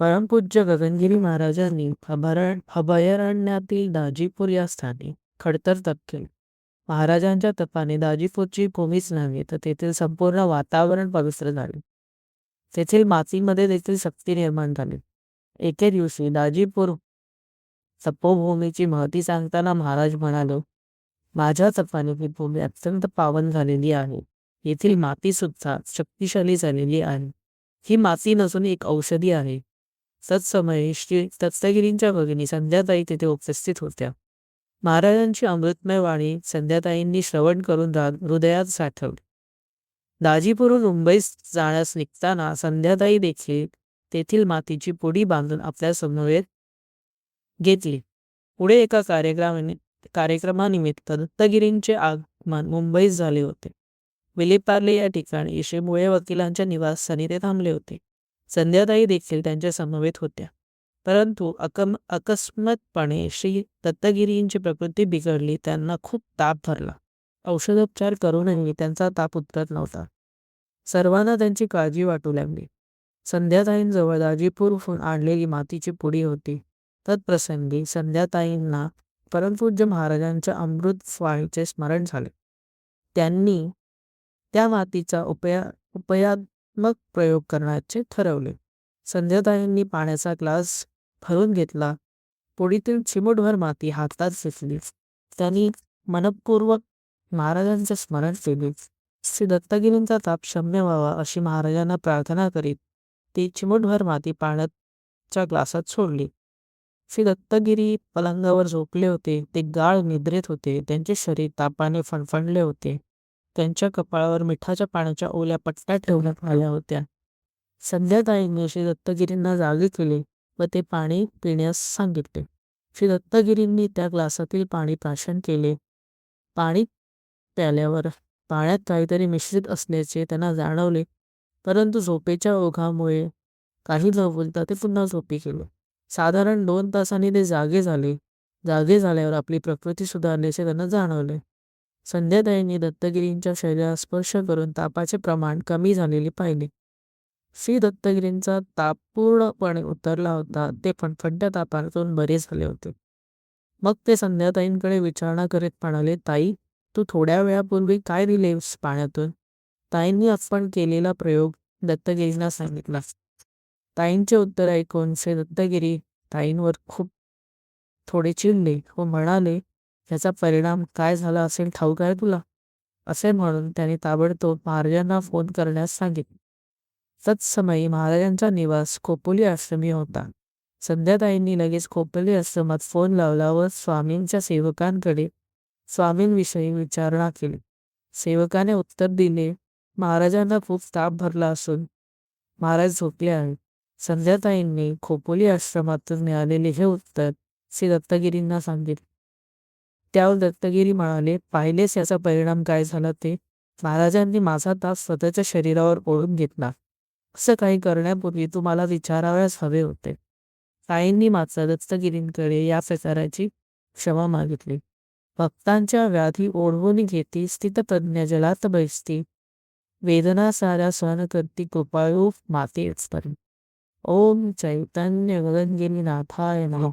परमपूज्य गगनगिरी महाराजांनी अभरण अभयारण्यातील दाजीपूर या स्थानी खडतर तप केले. महाराजांच्या तपाने दाजीपूरची भूमीच नव्हे तर तेथील संपूर्ण वातावरण पवित्र झाले. तेथील मातीमध्ये देखील शक्ती निर्माण झाली. एके दिवशी दाजीपूर तपोभूमीची महती सांगताना महाराज म्हणालो माझ्या तपाने ही भूमी अत्यंत पावन झालेली आहे. येथील माती सुद्धा शक्तिशाली झालेली आहे. ही माती नसून एक औषधी आहे. तत्समयी श्री दत्तगिरींच्या भगिनी संध्याताई तेथे उपस्थित होत्या. महाराजांची अमृतमय वाणी संध्याताईंनी श्रवण करून हृदयात साठवली. दाजीपूरून मुंबईस जाण्यास निघताना संध्याताई देखील तेथील मातीची पुडी बांधून आपल्या समवेत घेतली. पुढे एका कार्यक्रमाने कार्यक्रमानिमित्त दत्तगिरींचे आगमन मुंबईत झाले होते. विलेपार्ले या ठिकाणी श्री मुळे वकिलांच्या निवासस्थानी ते थांबले होते. संध्याताई देखील त्यांच्या समवेत होत्या. परंतु अकम अकस्मातपणे श्री दत्तगिरींची प्रकृती बिघडली त्यांना खूप ताप भरला औषधोपचार करूनही त्यांचा ताप उतरत नव्हता. सर्वांना त्यांची काळजी वाटू लागली. संध्याताईंजवळ दाजीपूरहून आणलेली मातीची पुडी होती. तत्प्रसंगी संध्याताईंना परमपूज्य महाराजांच्या अमृत स्वाईचे स्मरण झाले. त्यांनी त्या मातीचा उपया मग प्रयोग करण्याचे ठरवले. संध्याताईंनी पाण्याचा ग्लास भरून घेतला. पुढीतील चिमूटभर माती हातात सुचली त्यांनी मनपूर्वक महाराजांचे स्मरण केले. श्री दत्तगिरींचा ताप क्षम्य व्हावा अशी महाराजांना प्रार्थना करीत ती चिमूटभर माती पाण्याच्या ग्लासात सोडली. श्री दत्तगिरी पलंगावर झोपले होते ते गाळ निद्रेत होते त्यांचे शरीर तापाने फणफणले होते. त्यांच्या कपाळावर मिठाच्या पाण्याच्या ओल्या पट्ट्या ठेवण्यात आल्या होत्या. संध्याताईंनी श्री दत्तगिरींना जागे केले व ते पाणी पिण्यास सांगितले. श्री दत्तगिरींनी त्या ग्लासातील पाणी प्राशन केले. पाणी प्याल्यावर पाण्यात काहीतरी मिश्रित असल्याचे त्यांना जाणवले परंतु झोपेच्या ओघामुळे काही न बोलता ते पुन्हा झोपी गेले. साधारण दोन तासांनी ते जागे झाले. जागे झाल्यावर आपली प्रकृती सुधारल्याचे त्यांना जाणवले. संध्याताईंनी दत्तगिरींच्या शरीरात स्पर्श करून तापाचे प्रमाण कमी झालेले पाहिले. श्री दत्तगिरींचा ताप पूर्णपणे उतरला होता ते फणफणत्या तापातून बरे झाले होते. मग ते संध्याताईंकडे विचारणा करीत म्हणाले ताई तू थोड्या वेळापूर्वी काय दिलेस पाण्यातून? ताईंनी आपण केलेला प्रयोग दत्तगिरींना सांगितला. ताईंचे उत्तर ऐकून श्री दत्तगिरी ताईंवर खूप थोडे चिडले व म्हणाले त्याचा परिणाम काय झाला असेल ठाऊक आहे तुला? असे म्हणून त्यांनी ताबडतोब महाराजांना फोन करण्यास सांगितले. तत्समयी महाराजांचा निवास खोपोली आश्रमी होता. संध्याताईंनी लगेच खोपोली आश्रमात फोन लावला व स्वामींच्या सेवकांकडे स्वामींविषयी विचारणा केली. सेवकाने उत्तर दिले महाराजांना खूप ताप भरला असून महाराज झोपले आहेत. संध्याताईंनी खोपोली आश्रमातून मिळालेले हे उत्तर श्री दत्तगिरींना सांगितले. त्यावर दत्तगिरी म्हणाले पाहिलेस याचा परिणाम काय झाला ते? महाराजांनी माझा तास स्वतःच्या शरीरावर ओढून घेतला. असं काही करण्यापूर्वी तुम्हाला विचारावयास हवे होते. ताईंनी मात्र दत्तगिरींकडे या प्रकाराची क्षमा मागितली. भक्तांच्या व्याधी ओढवून घेती स्थितप्रज्ञ जलात बैसती वेदना साऱ्या सहन करती कृपाळू मातेच परी. ओम चैतन्य गगनगिरी नाथाय नमः.